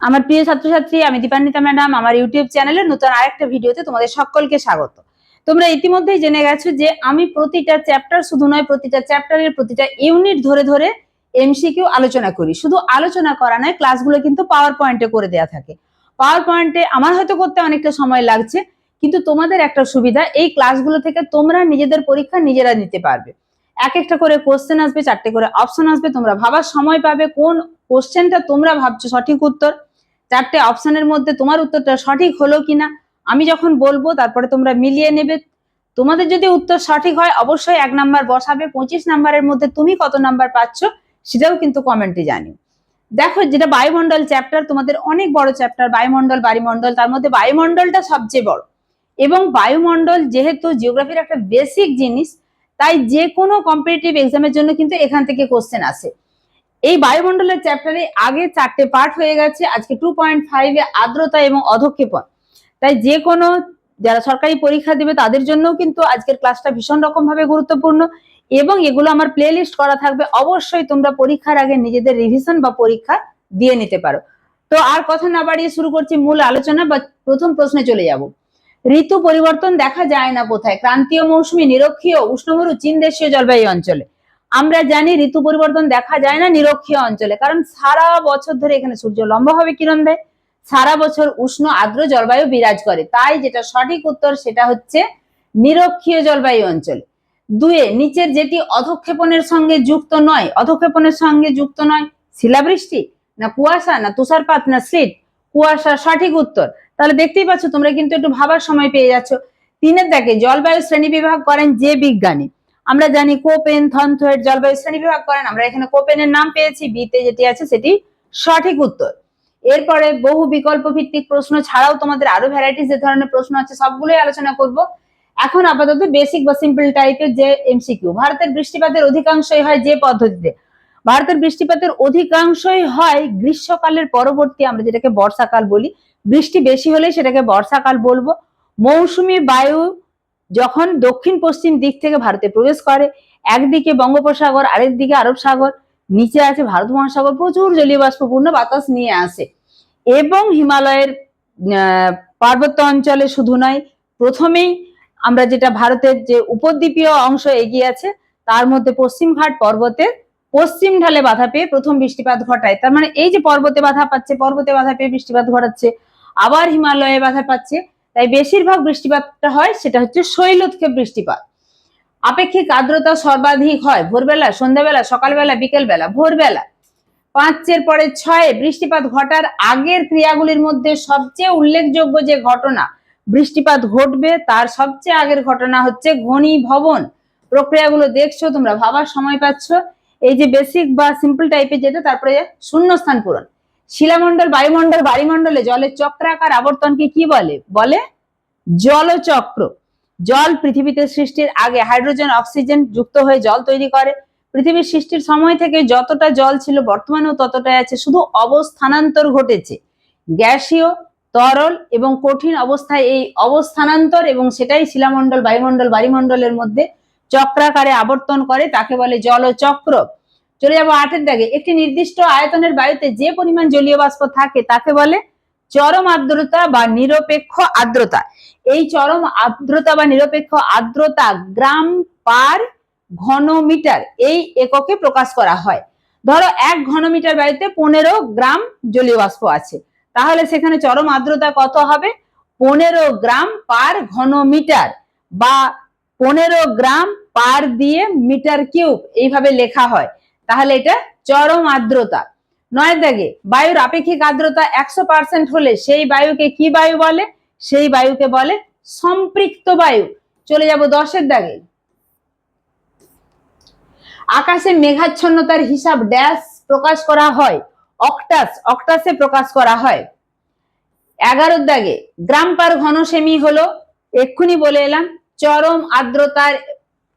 আমার প্রিয় ছাত্রছাত্রী, আমি দীপান্বিতা ম্যাডাম, আমার ইউটিউব চ্যানেলে নতুন আরেকটা ভিডিওতে তোমাদের সকলকে স্বাগত। তোমরা ইতিমধ্যেই জেনে গেছো যে আমি প্রতিটা চ্যাপ্টার শুধু নয়, প্রতিটা চ্যাপ্টারের প্রতিটা ইউনিট ধরে ধরে এমসিকিউ আলোচনা করি। শুধু আলোচনা করা নয়, ক্লাসগুলো কিন্তু পাওয়ার পয়েন্টে করে দেয়া থাকে। পাওয়ার পয়েন্টে আমার হয়তো করতে অনেকটা সময় লাগছে, কিন্তু তোমাদের একটা সুবিধা, এই ক্লাসগুলো থেকে তোমরা নিজেদের পরীক্ষা নিজেরা নিতে পারবে। এক একটা করে কোশ্চেন আসবে, চারটে করে অপশন আসবে, তোমরা ভাবার সময় পাবে কোন কোশ্চেনটা তোমরা ভাবছ সঠিক উত্তর। চারটে অপশনের মধ্যে তোমার উত্তরটা সঠিক হলো কিনা, আমি যখন বলব তারপরে তোমরা মিলিয়ে নেবে। তোমাদের যদি উত্তর সঠিক হয়, অবশ্যই এক নাম্বার বসাবে, পঁচিশ নাম্বারের মধ্যে তুমি কত নাম্বার পাচ্ছ সেটাও কিন্তু কমেন্টে জানিও। দেখো, যেটা বায়ুমণ্ডল চ্যাপ্টার তোমাদের অনেক বড় চ্যাপ্টার বায়ুমণ্ডল বায়ুমণ্ডল তার মধ্যে বায়ুমণ্ডলটা সবচেয়ে বড়। এবং বায়ুমণ্ডল যেহেতু জিওগ্রাফির একটা বেসিক জিনিস, তাই যে কোনো কম্পিটিটিভ এক্সামের জন্য কিন্তু এখান থেকে কোশ্চেন আসে। এই বায়ুমণ্ডলের চ্যাপ্টারে আগে চারটে পার্ট হয়ে গেছে। আজকে টু পয়েন্ট ফাইভে আর্দ্রতা এবং অধক্ষেপণ। তাই যে কোনো যারা সরকারি পরীক্ষা দেবে তাদের জন্যও কিন্তু আজকের ক্লাসটা ভীষণ রকম ভাবে গুরুত্বপূর্ণ এবং এগুলো আমার প্লে লিস্ট করা থাকবে। অবশ্যই তোমরা পরীক্ষার আগে নিজেদের রিভিশন বা পরীক্ষা দিয়ে নিতে পারো। তো আর কথা না বাড়িয়ে শুরু করছি মূল আলোচনা বা প্রথম প্রশ্নে চলে যাব। ঋতু পরিবর্তন দেখা যায় না কোথায়? ক্রান্তীয় মৌসুমী, নিরক্ষীয়, উষ্ণমরু, চীন দেশীয় জলবায়ু অঞ্চলে। আমরা জানি ঋতু পরিবর্তন দেখা যায় না নিরক্ষীয় অঞ্চলে, কারণ সারা বছর ধরে এখানে সূর্য লম্বাভাবে কিরণ দেয়। সারা বছর উষ্ণ, আর্দ্র জলবায়ু বিরাজ করে। তাই যেটা সঠিক উত্তর সেটা হচ্ছে নিরক্ষীয় জলবায়ু অঞ্চল। দুয়ে, নিচের যেটি অধক্ষেপণের সঙ্গে যুক্ত নয়, অধক্ষেপণের সঙ্গে যুক্ত নয়, শিলাবৃষ্টি না কুয়াশা না তুষারপাত না স্লিট কুয়াশা সঠিক উত্তর। তাহলে দেখতেই পাচ্ছ তোমরা কিন্তু একটু ভাবার সময় পেয়ে যাচ্ছ। তিনের দেখে জলবায়ু শ্রেণি বিভাগ করেন যে বিজ্ঞানী। আমরা জানি কোপেন থনথয়েড জলবায়ু শ্রেণি বিভাগ করেন। আমরা এখানে কোপেনের নাম পেয়েছি বিতে যেটি আছে সেটি সঠিক উত্তর। এরপরে বহু বিকল্প ভিত্তিক প্রশ্ন ছাড়াও তোমাদের আরও ভ্যারাইটিস যে ধরনের প্রশ্ন আছে সবগুলোই আলোচনা করব। এখন আপাতত বেসিক বা সিম্পল টাইপের যে এমসিকিউ ভারতের বৃষ্টিপাতের অধিকাংশই হয় যে পদ্ধতিতে? ভারতের বৃষ্টিপাতের অধিকাংশই হয় গ্রীষ্মকালের পরবর্তী, আমরা যেটাকে বর্ষাকাল বলি। বৃষ্টি বেশি হলে সেটাকে বর্ষাকাল বলব। মৌসুমী বায়ু যখন দক্ষিণ পশ্চিম দিক থেকে ভারতে প্রবেশ করে, একদিকে বঙ্গোপসাগর আরেক দিকে আরব সাগর, নিচে আছে ভারত মহাসাগর, প্রচুর জলীয় বাষ্পপূর্ণ বাতাস নিয়ে আসে। এবং হিমালয়ের পার্বত্য অঞ্চলে শুধু নয়, প্রথমেই আমরা যেটা ভারতের যে উপদ্বীপীয় অংশ এগিয়ে আছে, তার মধ্যে পশ্চিম ঘাট পর্বতের পশ্চিম ঢালে বাধা পেয়ে প্রথম বৃষ্টিপাত ঘটায়। তার মানে এই যে পর্বতে বাধা পাচ্ছে, পর্বতে বাধা পেয়ে বৃষ্টিপাত ঘটাচ্ছে, আবার হিমালয়ে বাধা পাচ্ছে তাই বেশিরভাগ বৃষ্টিপাতটা হয় সেটা হচ্ছে শৈলোৎক্ষেপ বৃষ্টিপাত। আপেক্ষিক আর্দ্রতা সর্বাধিক হয় ভোরবেলা, সন্ধ্যাবেলা, সকালবেলা, বিকেলবেলা, ভোরবেলা। পাঁচের পরে ছয়ে বৃষ্টিপাত ঘটার আগের ক্রিয়াগুলির মধ্যে সবচেয়ে উল্লেখযোগ্য যে ঘটনা বৃষ্টিপাত ঘটবে, তার সবচেয়ে আগের ঘটনা হচ্ছে ঘনীভবন। প্রক্রিয়াগুলো দেখছ, তোমরা ভাবার সময় পাচ্ছ। এই যে বেসিক বা সিম্পল টাইপের যেটা, তারপরে শূন্যস্থান পূরণ। শিলামণ্ডল, বায়ুমণ্ডল বায়ুমণ্ডলে জলের চক্রাকার আবর্তনকে কি বলে? বলে জলচক্র। জল পৃথিবীতে সৃষ্টির আগে হাইড্রোজেন, অক্সিজেন যুক্ত হয়ে জল তৈরি করে। পৃথিবীর সৃষ্টির সময় থেকে যতটা জল ছিল বর্তমানেও ততটাই আছে। শুধু অবস্থানান্তর ঘটেছে। গ্যাসীয়, তরল এবং কঠিন অবস্থায় এই অবস্থানান্তর এবং সেটাই শিলামণ্ডল, বায়ুমণ্ডল বায়ুমণ্ডলের মধ্যে চক্রাকারে আবর্তন করে, তাকে বলে জলচক্র। চলে যাব আটের দাগে। একটি নির্দিষ্ট আয়তনের বায়ুতে যে পরিমাণ জলীয় বাষ্প থাকে তাকে বলে চরম আর্দ্রতা বা নিরপেক্ষ আর্দ্রতা। এই চরম আর্দ্রতা বা নিরপেক্ষ আর্দ্রতা গ্রাম পার ঘনমিটার এই এককে প্রকাশ করা হয়। ধরো এক ঘনমিটার বায়ুতে পনেরো গ্রাম জলীয় বাষ্প আছে। তাহলে সেখানে চরম আর্দ্রতা কত হবে? পনেরো গ্রাম পার ঘনমিটার বা পনেরো গ্রাম পার দিয়ে মিটার কিউব এইভাবে লেখা হয়। তাহলে এটা চরম আর্দ্রতা। নয় দাগে বায়ুর আপেক্ষিক আর্দ্রতা একশো পার্সেন্ট হলে সেই বায়ুকে কি বায়ু বলে? সেই বায়ুকে বলে সম্পৃক্ত বায়ু। চলে যাব দশের দাগে আকাশে মেঘাচ্ছন্নতার হিসাব ড্যাশ প্রকাশ করা হয়, অক্টাস, অক্টাসে প্রকাশ করা হয়। এগারোর দাগে গ্রাম পার ঘন সেমি হলো, এক্ষুনি বলে এলাম, চরম আর্দ্রতার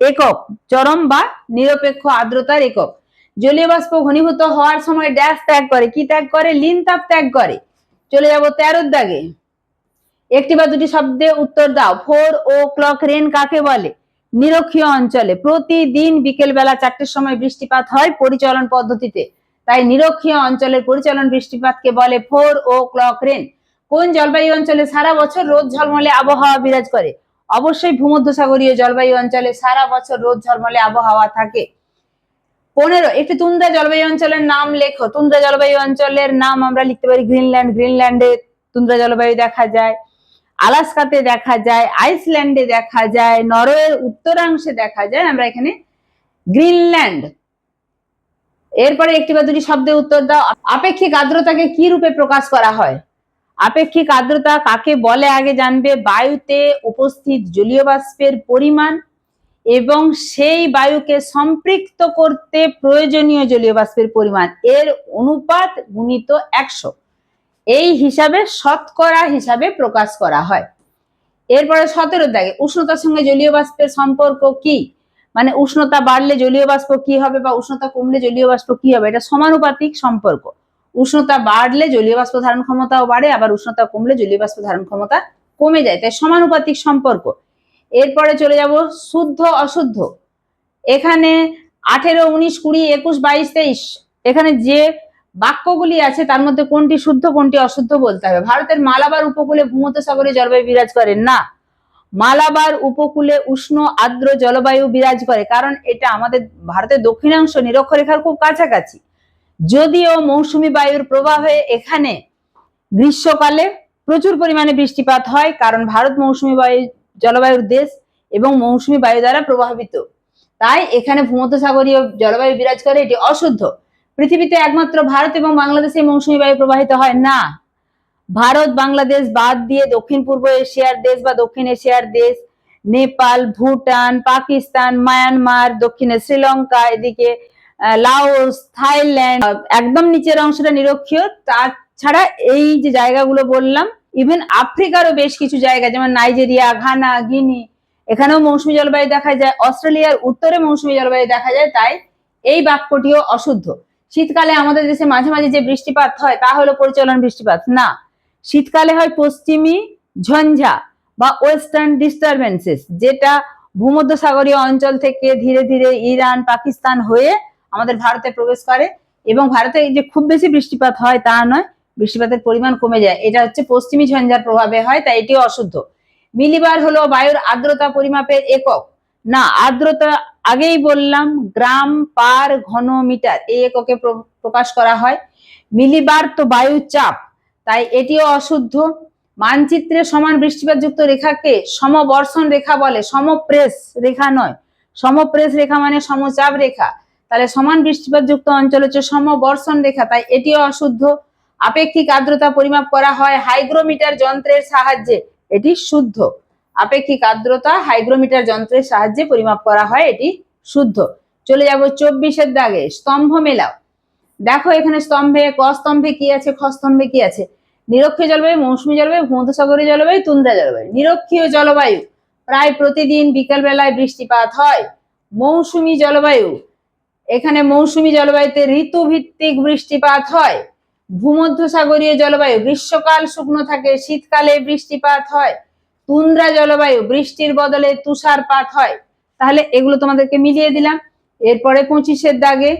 একক, চরম বা নিরপেক্ষ আর্দ্রতার একক। জলীয় বাষ্প ঘনীভূত হওয়ার সময় ড্যাশ ত্যাগ করে। কি ত্যাগ করে? লিন তাপ ত্যাগ করে। চলে যাব তেরোর দাগে। একটি বা দুটি শব্দে উত্তর দাও। ফোর ও ক্লক রেন কাকে বলে? নিরক্ষীয় অঞ্চলে। প্রতিদিন বিকেল বেলা চারটের সময় বৃষ্টিপাত হয় পরিচালন পদ্ধতিতে। তাই নিরক্ষীয় অঞ্চলের পরিচালন বৃষ্টিপাতকে বলে ফোর ও ক্লক রেন। কোন জলবায়ু অঞ্চলে সারা বছর রোদ ঝলমলে আবহাওয়া বিরাজ করে? অবশ্যই ভূমধ্যসাগরীয় জলবায়ু অঞ্চলে সারা বছর রোদ ঝলমলে আবহাওয়া থাকে। পনেরো, একটি তুন্দ্রা জলবায়ু অঞ্চলের নাম লেখো। তুন্দ্রা জলবায়ু অঞ্চলের নাম আমরা লিখতে পারি গ্রিনল্যান্ড। গ্রিনল্যান্ডে তুন্দ্রা জলবায়ু দেখা যায়, আলাস্কাতে দেখা যায়, আইসল্যান্ডে দেখা যায়, নরওয়ের উত্তরাংশে দেখা যায়। আমরা এখানে গ্রিনল্যান্ড। এরপরে একটি বা দুটি শব্দে উত্তর দাও। আপেক্ষিক আর্দ্রতাকে কি রূপে প্রকাশ করা হয়? আপেক্ষিক আর্দ্রতা কাকে বলে আগে জানবে? বায়ুতে উপস্থিত জলীয় বাষ্পের পরিমাণ এবং সেই বায়ুকে সম্পৃক্ত করতে প্রয়োজনীয় জলীয় বাষ্পের পরিমাণ এর অনুপাত গুণিত একশো। এই হিসাবে শতকরা হিসাবে প্রকাশ করা হয়। এরপরে সতেরো দাগে উষ্ণতার সঙ্গে জলীয় বাষ্পের সম্পর্ক কি? মানে উষ্ণতা বাড়লে জলীয় বাষ্প কি হবে বা উষ্ণতা কমলে জলীয় বাষ্প কি হবে? এটা সমানুপাতিক সম্পর্ক। উষ্ণতা বাড়লে জলীয় বাষ্প ধারণ ক্ষমতাও বাড়ে, আবার উষ্ণতা কমলে জলীয় বাষ্প ধারণ ক্ষমতা কমে যায়। তাই সমানুপাতিক সম্পর্ক। এরপরে চলে যাব শুদ্ধ অশুদ্ধ। এখানে আঠেরো, উনিশ, কুড়ি, একুশ, বাইশ, তেইশ। এখানে যে বাক্যগুলি আছে তার মধ্যে কোনটি শুদ্ধ, কোনটি অশুদ্ধ বলতে হবে। ভারতের মালাবার উপকূলে ভূমধ্যসাগরীয় জলবায়ু বিরাজ করে। না, মালাবার উপকূলে উষ্ণ, আর্দ্র জলবায়ু বিরাজ করে, কারণ এটা আমাদের ভারতের দক্ষিণাংশ নিরক্ষরেখার খুব কাছাকাছি। যদিও মৌসুমি বায়ুর প্রবাহে এখানে গ্রীষ্মকালে প্রচুর পরিমাণে বৃষ্টিপাত হয়, কারণ ভারত মৌসুমি বায়ু জলবায়ুর দেশ এবং মৌসুমি বায়ু দ্বারা প্রভাবিত। তাই এখানে ভূমধ্যসাগরীয় জলবায়ু বিরাজ করে, এটি অশুদ্ধ। পৃথিবীতে একমাত্র ভারত এবং বাংলাদেশে মৌসুমী বায়ু প্রবাহিত হয় না। ভারত, বাংলাদেশ বাদ দিয়ে দক্ষিণ পূর্ব এশিয়ার দেশ বা দক্ষিণ এশিয়ার দেশ, নেপাল, ভুটান, পাকিস্তান, মায়ানমার, দক্ষিণে শ্রীলঙ্কা, এদিকে লাওস, থাইল্যান্ড, একদম নিচের অংশটা নিরক্ষীয়। তাছাড়া এই যে জায়গাগুলো বললাম ইভেন আফ্রিকারও বেশ কিছু জায়গা, যেমন নাইজেরিয়া ঘানা গিনি এখানেও মৌসুমী জলবায়ু দেখা যায় অস্ট্রেলিয়ার উত্তরে মৌসুমী জলবায়ু দেখা যায়, তাই এই বাক্যটিও অশুদ্ধ। শীতকালে আমাদের দেশে মাঝে মাঝে যে বৃষ্টিপাত হয়, তা হলো পরিচালন বৃষ্টিপাত। না, শীতকালে হয় পশ্চিমী ঝঞ্ঝা বা ওয়েস্টার্ন ডিস্টারবেন্সেস যেটা ভূমধ্যসাগরীয় অঞ্চল থেকে ধীরে ধীরে ইরান, পাকিস্তান হয়ে আমাদের ভারতে প্রবেশ করে এবং ভারতে যে খুব বেশি বৃষ্টিপাত হয় তা নয় বৃষ্টিপাতের পরিমাণ কমে যায়। এটা হচ্ছে পশ্চিমী ঝঞ্ঝার প্রভাবে হয়, তাই এটিও অশুদ্ধ। মিলিবার হলো বায়ুর আর্দ্রতা পরিমাপের একক। না, আর্দ্রতা আগেই বললাম, গ্রাম পার ঘন মিটার, এই এককে প্র- প্রকাশ করা হয়। মিলিবার তো বায়ু চাপ, তাই এটিও অশুদ্ধ। মানচিত্রে সমান বৃষ্টিপাতযুক্ত রেখাকে সমবর্ষণ রেখা বলে, সমপ্রেস রেখা নয়। সমপ্রেস রেখা মানে সমচাপ রেখা। তাহলে সমান বৃষ্টিপাতযুক্ত অঞ্চল হচ্ছে সমবর্ষণ রেখা, তাই এটিও অশুদ্ধ। আপেক্ষিক আর্দ্রতা পরিমাপ করা হয় হাইগ্রোমিটার যন্ত্রের সাহায্যে। এটি শুদ্ধ। আপেক্ষিক আর্দ্রতা হাইগ্রোমিটার যন্ত্রের সাহায্যে পরিমাপ করা হয়, এটি শুদ্ধ। চলে যাব চব্বিশের দাগে, স্তম্ভ মেলাও। দেখো এখানে স্তম্ভে ক স্তম্ভে কি আছে খ স্তম্ভে কি আছে? নিরক্ষীয় জলবায়ু, মৌসুমী জলবায়ু, ভূমধ্যসাগরীয় জলবায়ু, তুন্দ্রা জলবায়ু। নিরক্ষীয় জলবায়ু, প্রায় প্রতিদিন বিকেল বেলায় বৃষ্টিপাত হয়। মৌসুমী জলবায়ু, এখানে মৌসুমী জলবায়ুতে ঋতুভিত্তিক বৃষ্টিপাত হয়। ভূমধ্যসাগরীয় জলবায়ু, গ্রীষ্মকাল শুকনো থাকে, শীতকালে বৃষ্টিপাত হয়, তুন্দ্রা জলবায়ু, বৃষ্টির বদলে তুষারপাত হয়। তাহলে এগুলো তোমাদেরকে মিলিয়ে দিলাম। এরপরে পঁচিশের দাগে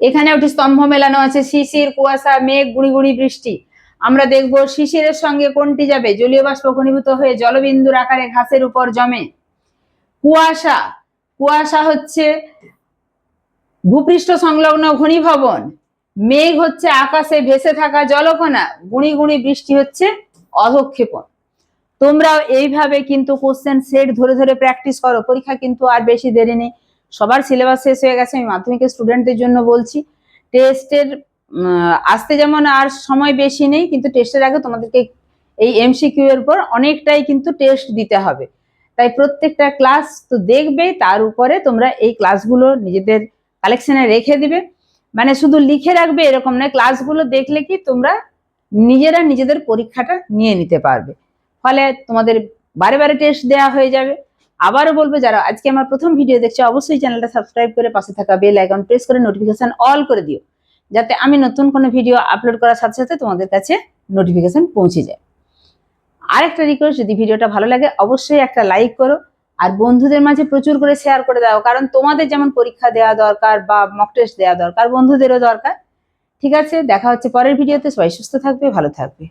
এখানে একটি স্তম্ভ মেলানো আছে, শিশির, কুয়াশা, মেঘ, গুড়ি গুড়ি বৃষ্টি। আমরা দেখব শিশিরের সঙ্গে কোনটি যাবে? জলীয় বাষ্প ঘনীভূত হয়ে জলবিন্দুর আকারে ঘাসের উপর জমে। কুয়াশা কুয়াশা হচ্ছে ভূপৃষ্ঠ সংলগ্ন ঘনীভবন। মেঘ হচ্ছে আকাশে ভেসে থাকা জলকণা গুঁড়ি গুঁড়ি বৃষ্টি হচ্ছে অধক্ষেপণ। তোমরাও এইভাবে কিন্তু কোশ্চেন সেট ধরে ধরে প্র্যাকটিস করো। পরীক্ষা কিন্তু আর বেশি দেরি নেই। সবার সিলেবাস শেষ হয়ে গেছে। আমি মাধ্যমিকের স্টুডেন্টদের জন্য বলছি টেস্টের আসতে যেমন আর সময় বেশি নেই, কিন্তু টেস্টের আগে তোমাদেরকে এই এমসিকিউ এর উপর অনেকটাই কিন্তু টেস্ট দিতে হবে। তাই প্রত্যেকটা ক্লাস তো দেখবে, তার উপরে তোমরা এই ক্লাসগুলো নিজেদের কালেকশনে রেখে দিবে। মানে শুধু লিখে রাখবে এরকম নয় ক্লাসগুলো দেখলে কি তোমরা নিজেরা নিজেদের পরীক্ষাটা নিয়ে নিতে পারবে। ফলে তোমাদের বারে বারে টেস্ট দেওয়া হয়ে যাবে। আবারও বলব, যারা আজকে আমার প্রথম ভিডিও দেখছ, অবশ্যই চ্যানেলটা সাবস্ক্রাইব করে পাশে থাকা বেল আইকন প্রেস করে নোটিফিকেশন অল করে দিও, যাতে আমি নতুন কোনো ভিডিও আপলোড করার সাথে সাথে তোমাদের কাছে নোটিফিকেশন পৌঁছে যায়। আরেকটা রিকোয়েস্ট যদি ভিডিওটা ভালো লাগে, অবশ্যই একটা লাইক করো। আর বন্ধুদের মাঝে প্রচুর করে শেয়ার করে দাও। কারণ তোমাদের যেমন পরীক্ষা দেওয়া দরকার বা মক টেস্ট দেওয়া দরকার, বন্ধুদেরও দরকার। ঠিক আছে, দেখা হচ্ছে পরের ভিডিওতে সবাই সুস্থ থাকবে, ভালো থাকবে।